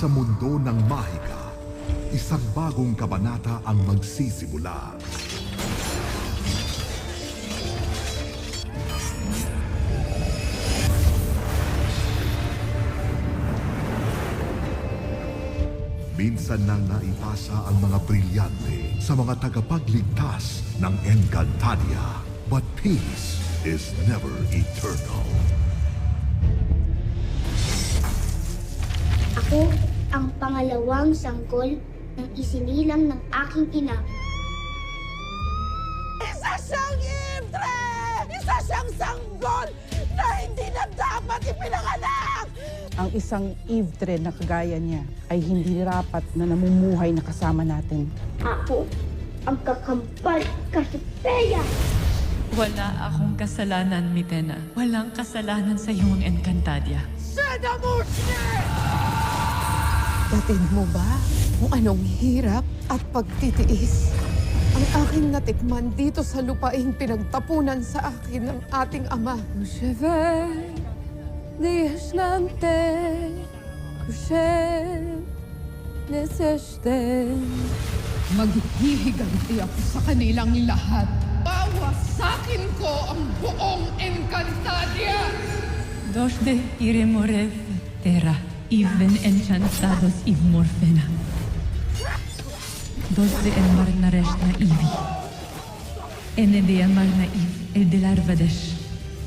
Sa mundo ng mahika, isang bagong kabanata ang magsisimula. Minsan nang naipasa ang mga brilyante sa mga tagapagligtas ng Encantadia. But peace is never eternal. Ako ang pangalawang sanggol ng isinilang ng aking ina. Isa siyang ibre! Isa siyang sanggol na hindi na dapat ipinanganak! Ang isang Eve na kagaya niya ay hindi dapat na namumuhay na kasama natin. Ako ang kakambal kasipeya. Wala akong kasalanan, Mitena. Walang kasalanan sa iyong Encantadia. Batid mo ba kung anong hirap at pagtitiis? Ang aking natikman dito sa lupaing pinagtapunan sa akin ng ating ama. Kusheve, dias nante, kushev, neseste. Maghihiganti ako sa kanilang lahat. Bawasakin ko ang buong Encantadia! Dos de iremorev terra, even enchantados iv morfena. Dos de enmar naresh na ivi. Ene de amar na iv el de larvadesh.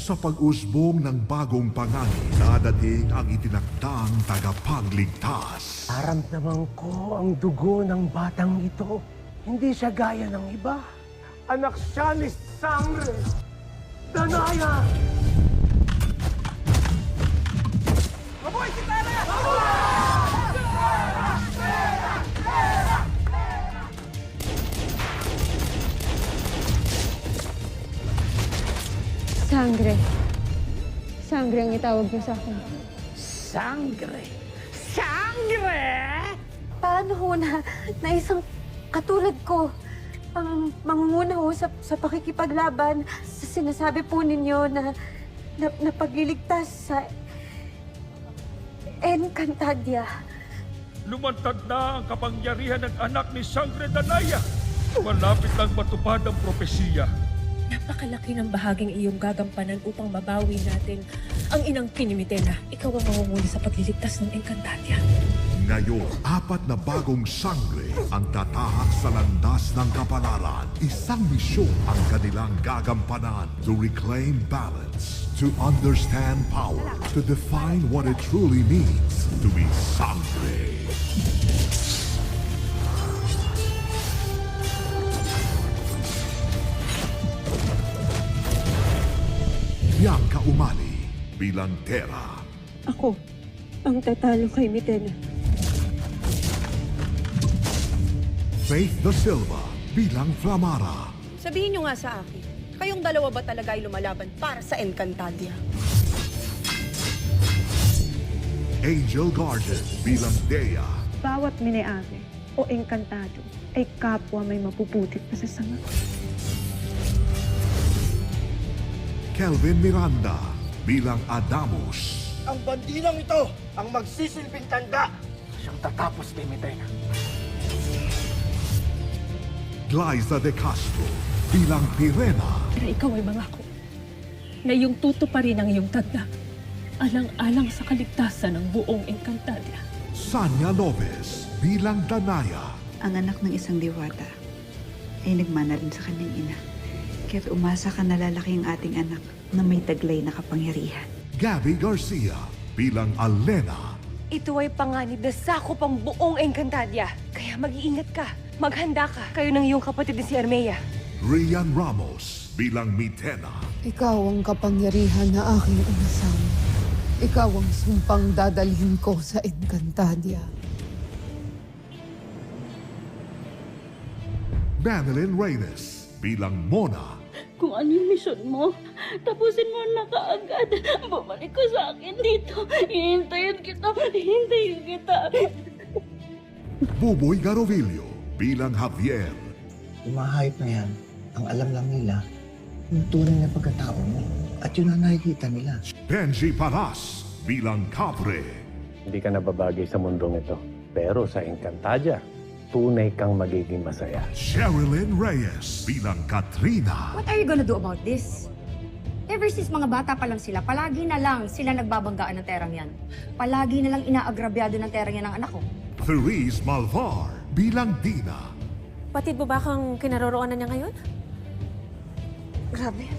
Sa pag-usbong ng bagong pangani, dadating ang itinakdang tagapagligtas. Naramdaman ko ang dugo ng batang ito. Hindi siya gaya ng iba. Anak siya ni Sangre. Danaya! Mabuhay si Tara! Sangre. Sangre ang itawag mo sa akin. Sangre! Sangre! Paano ho na, na isang katulad ko ang mangunguna ho sa, sa pakikipaglaban sa sinasabi po ninyo na, na, na pagliligtas sa Encantadia. Lumantad na ang kapangyarihan ng anak ni Sangre Danaya. Malapit lang matupad ang propesiya. Napakalaki ng bahaging iyong gagampanan upang mabawi natin ang inang Pinimitena. Ikaw ang mamumuli sa pagliligtas ng Encantadia. Ngayon, apat na bagong sangre ang tatahak sa landas ng kapalaran. Isang misyon ang kanilang gagampanan to reclaim balance, to understand power, to define what it truly means to be sangre. Bianca Umali bilang Terra. Ako ang tatalo kay Mitena. Faith Da Silva bilang Flamara. Sabihin niyo nga sa akin, kayong dalawa ba talaga ay lumalaban para sa Encantadia? Angel Garden bilang Dea. Bawat mineave o engkantado ay kapwa may mapuputit pa sa sanga. Kelvin Miranda bilang Adamus. Ang bandinang ito ang magsisilbing tanda. Siyang tatapos kay Mitena. Glyza De Castro bilang Pirena. Pero ikaw ay mangako na iyong tutuparin ang iyong tanda alang-alang sa kaligtasan ng buong Encantadia. Sanya Lopez bilang Danaya. Ang anak ng isang diwata ay nagmana rin sa kanyang ina. Kaya't umasa ka na lalaki ang ating anak na may taglay na kapangyarihan. Gabby Garcia bilang Alena. Ito ay panganib na sakop ang buong Encantadia. Kaya mag-iingat ka. Maghanda ka. Kayo ng iyong kapatid na si Armea. Rian Ramos bilang Mitena. Ikaw ang kapangyarihan na aking inasam. Ikaw ang sumpang dadalhin ko sa Encantadia. Madeline Reyes bilang Mona. Kung ano yung mission mo, tapusin mo na kaagad. Bumalik ko sa akin dito. Hihintayin kita. Hihintayin kita. Buboy Garovillo bilang Javier. Umahayop na yan. Ang alam lang nila, yung tunay na pagkatao mo. At yun ang nakikita nila. Benji Paras bilang Capre. hindi ka nababagay sa mundong ito. Pero sa Encantadia, tunay kang magiging masaya. Sherilyn Reyes bilang Katrina. What are you gonna do about this? Ever since mga bata pa lang sila, palagi na lang sila nagbabanggaan ng terang yan. Palagi na lang inaagrabyado ng terang yan ng anak ko. Therese Malvar bilang Dina. Patid mo ba kang kinaroroonan niya ngayon? Grabe.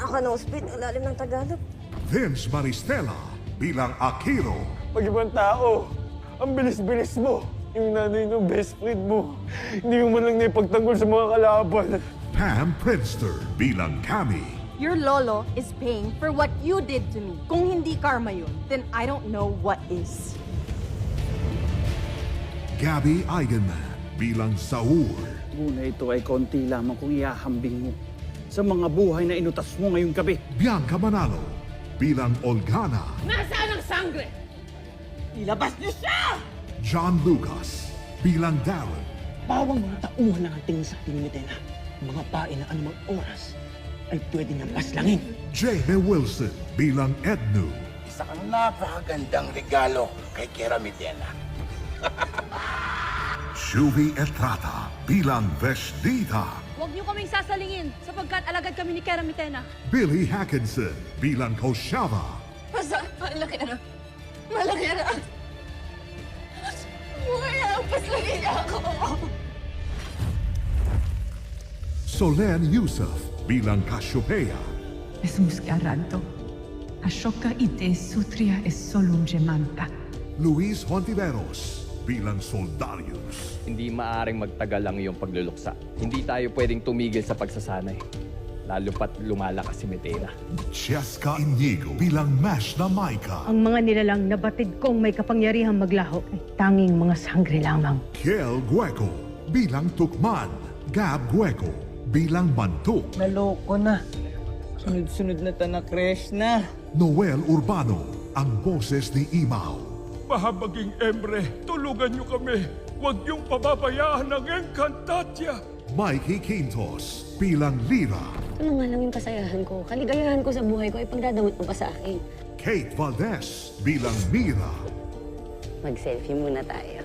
Ako na speed, ang lalim ng Tagalog. Vince Maristela bilang Akiro. Pag ibang tao, ang bilis-bilis mo. Yung nanay ng best friend mo. Hindi mo man lang naipagtanggol sa mga kalaban. Pam Prinster bilang Cami. Your lolo is paying for what you did to me. Kung hindi karma yun, then I don't know what is. Gabby Eigenman bilang Saul. Muna ito ay konti lamang kung iahambing mo sa mga buhay na inutas mo ngayong gabi. Bianca Manalo bilang Olgana. Nasaan ang sangre? Ilabas niyo siya! John Lucas bilang Darren. Bawang mga tauhan ng ating sa ating Mitena. Mga pain na anumang oras ay pwede niyang paslangin. Jamie Wilson bilang Ednu. Isa kang napakagandang regalo kay Keramitena. Shuvi Etrata bilang Vestita. Huwag niyo kaming sasalingin sapagkat alagad kami ni Kera Mitena. Billy Hackinson bilang Koshava. Basta, malaki na. Malaki na. Niya ako. Solen Yusuf bilang Cassiopeia. Es muscaranto. Ashoka ite sutria es solum gemanta. Luis Hontiveros bilang Soldarius. Hindi maaring magtagal ang iyong pagluluksa. Hindi tayo pwedeng tumigil sa pagsasanay. Lalo pat lumalakas si Metena. Cheska Inigo bilang Mash na Maika. Ang mga nilalang nabatid kong may kapangyarihang maglaho ay tanging mga sangre lamang. Kiel Gueco bilang Tukman. Gab Gueco bilang Mantuk. Naloko na. Sunod-sunod na tanak na. Noel Urbano ang boses ni Imaw. Mahabaging Emre, tulungan niyo kami. Huwag niyong pababayaan ang Encantadia. Mikey Quintos bilang Lira. Ano nga lang yung kasayahan ko? Kaligayahan ko sa buhay ko ay pagdadamot mo pa sa akin. Kate Valdez bilang Mira. Mag-selfie muna tayo.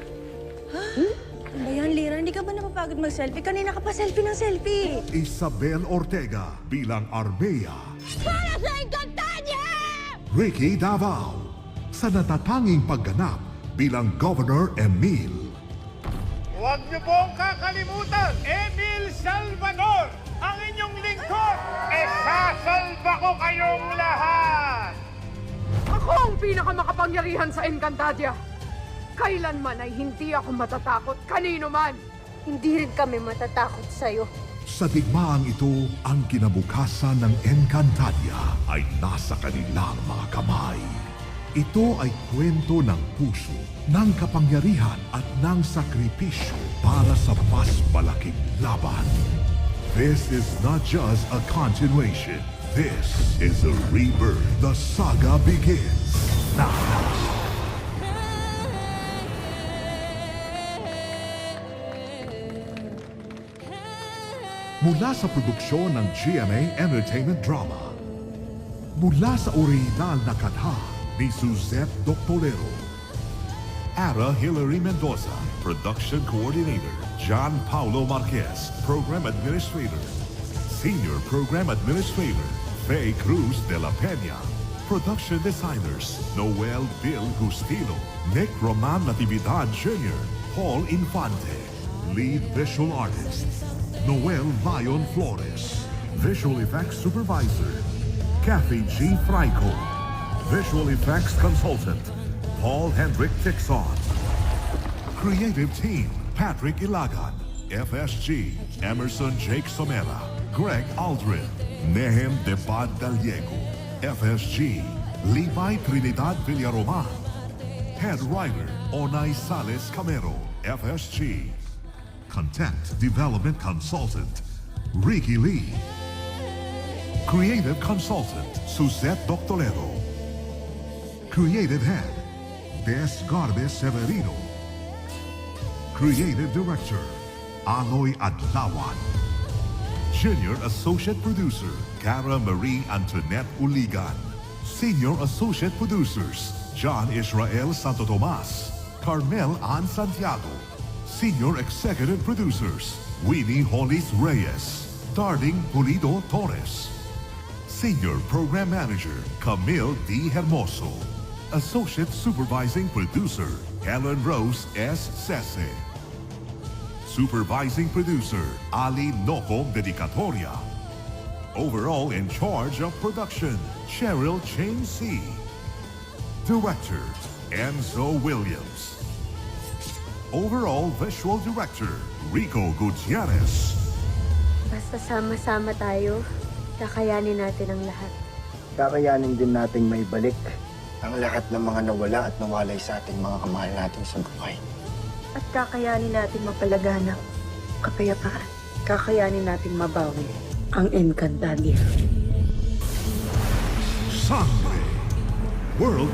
Ano ba yan, Lira? Hindi ka ba napapagod mag-selfie? Kanina ka pa selfie ng selfie. Isabel Ortega bilang Armea. Para sa Encantadia! Ricky Davao sa natatanging pagganap bilang Governor Emil. Huwag niyo pong kakalimutan, Emil Salvador, ang inyong lingkod. Esasalba ko kayong lahat! Ako ang pinakamakapangyarihan sa Encantadia. Kailanman ay hindi ako matatakot kanino man. Hindi rin kami matatakot sa'yo. Sa digmaang ito, ang kinabukasan ng Encantadia ay nasa kanilang mga kamay. Ito ay kwento ng puso, ng kapangyarihan at ng sakripisyo para sa mas malaking laban. This is not just a continuation. This is a rebirth. The saga begins now. Mula sa produksyon ng GMA Entertainment Drama. Mula sa original na katha ni Suzette Doctorero. Ara Hilary Mendoza, Production Coordinator. John Paulo Marquez, Program Administrator. Senior Program Administrator. Faye Cruz de la Peña. Production Designers. Noel Bill Gustilo. Nick Roman Natividad Jr. Paul Infante. Lead Visual Artist. Noel Lion Flores. Visual Effects Supervisor. Kathy G. Franco. Visual Effects Consultant. Paul Hendrick Tixon. Creative Team. Patrick Ilagan. FSG. Emerson Jake Somera. Greg Aldrin. Nehem Debad. FSG. Levi Trinidad Villaroman. Head Writer. Onay Sales Camero. FSG. Content Development Consultant, Ricky Lee. Creative Consultant, Suzette Doctorero. Creative Head, Des Garbes Severino. Creative Director, Aloy Adlawan. Junior Associate Producer, Cara Marie Antoinette Uligan. Senior Associate Producers, John Israel Santo Tomas, Carmel Ann Santiago. Senior Executive Producers, Winnie Hollis Reyes, Darling Pulido Torres. Senior Program Manager, Camille D. Hermoso. Associate Supervising Producer, Helen Rose S. Sese. Supervising Producer, Ali Noco Dedicatoria. Overall in charge of production, Cheryl Chang C. Director, Enzo Williams. Overall Visual Director, Rico Gutierrez. Basta sama-sama tayo, kakayanin natin ang lahat. Kakayanin din nating may balik ang lahat ng mga nawala at nawalay sa ating mga kamahal natin sa buhay. At kakayanin natin mapalaganap kapayapaan. Kakayanin natin mabawi ang Encantadia. Sangre. World